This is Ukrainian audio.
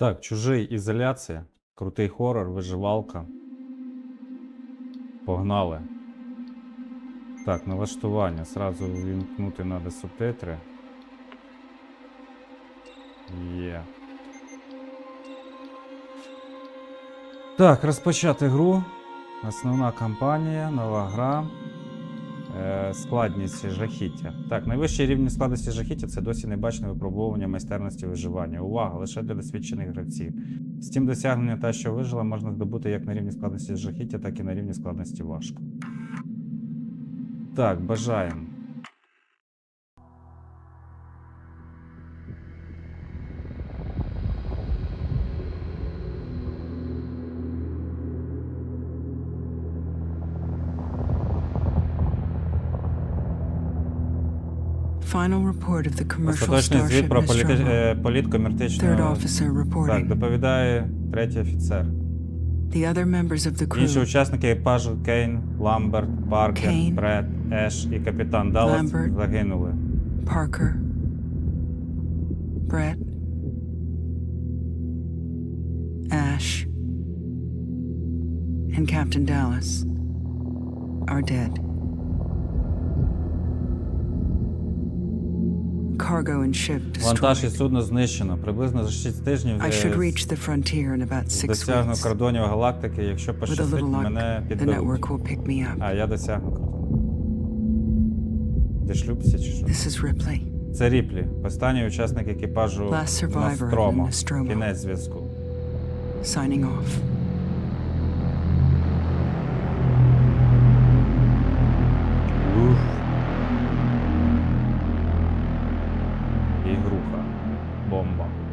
Так, чужий ізоляція, крутий хорор, виживалка. Погнали. Так, налаштування. Сразу вімкнути треба субтитри. Є. Так, розпочати гру. Основна кампанія, нова гра. Складність жахіття. Так, найвищий рівень складності жахіття це досі небачне випробовування майстерності виживання. Увага! Лише для досвідчених гравців. З тим досягнення та, що вижила, можна здобути як на рівні складності жахіття, так і на рівні складності важко. Так, бажаємо. Final report of the commercial Остаточний звіт starship про політи... Nostromo. е, Third політкомертичного. officer Так, reporting. доповідає третій офіцер. The other members of the Інші crew, учасники екіпажу Кейн, Ламберт, Паркер, Кейн, Бред, Еш і капітан Даллас Ламберт. загинули. Parker, Brett, Ash, and Captain Dallas are dead. Cargo and ship Вантаж і судно знищено. Приблизно за 6 тижнів I should reach the frontier in about six досягну weeks. кордонів галактики, якщо пощастить, мене підберуть. network will pick me up. А, я досягну кордону. Де чи що? This is Ripley. Це Ріплі, останній учасник екіпажу Last Ностромо. Кінець зв'язку. signing off. ボンボン。